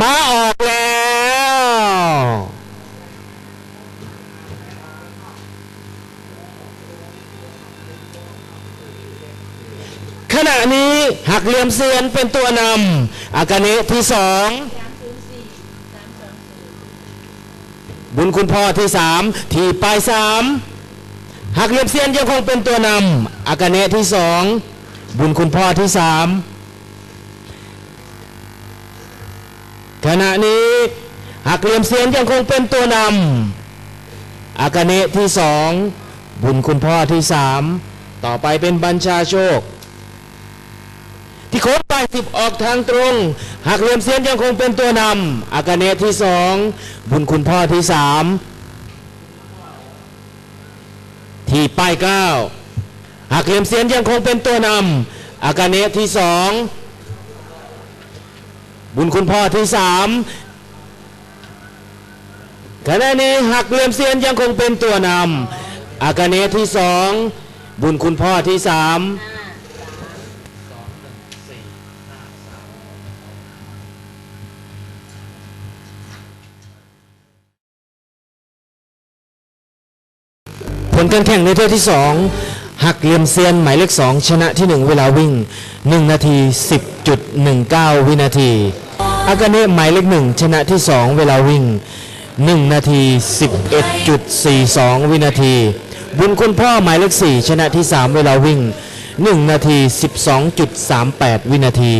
มาออกแล้ว ขณะนี้หักเหลี่ยมเซียนเป็นตัวนำอากาเนะที่สองบุญคุณพ่อที่สามที่ปลายสามหักเหลี่ยมเซียนยังคงเป็นตัวนำอากาเนะที่สองบุญคุณพ่อที่สาม ขณะนี้หักเหลี่ยมเซียนยังคงเป็นตัวนำอากาเนะที่สองบุญคุณพ่อที่สามต่อไปเป็นบัญชาโชค ที่โค้งไปสิบออกทางตรงหักเหลี่ยมเซียนยังคงเป็นตัวนำอากาเนที่สองบุญคุณพ่อที่สามที่ป้ายเก้าหักเหลี่ยมเซียนยังคงเป็นตัวนำอากาเนที่สอง บุญคุณพ่อที่สามขณะนี้หักเหลี่ยมเซียนยังคงเป็นตัวนำอากาเนที่สองบุญคุณพ่อที่สามผลการแข่งในเที่ยวที่2 หักเหลี่ยมเซียนหมายเลขสองชนะที่ 1 เวลาวิ่ง 1 นาที 10.19 วินาที อากาเนะหมายเลขหนึ่งชนะที่ 2 เวลาวิ่ง 1 นาที 11.42 วินาที บุญคุณพ่อหมายเลขสี่ชนะที่ 3 เวลาวิ่ง 1 นาที 12.38 วินาที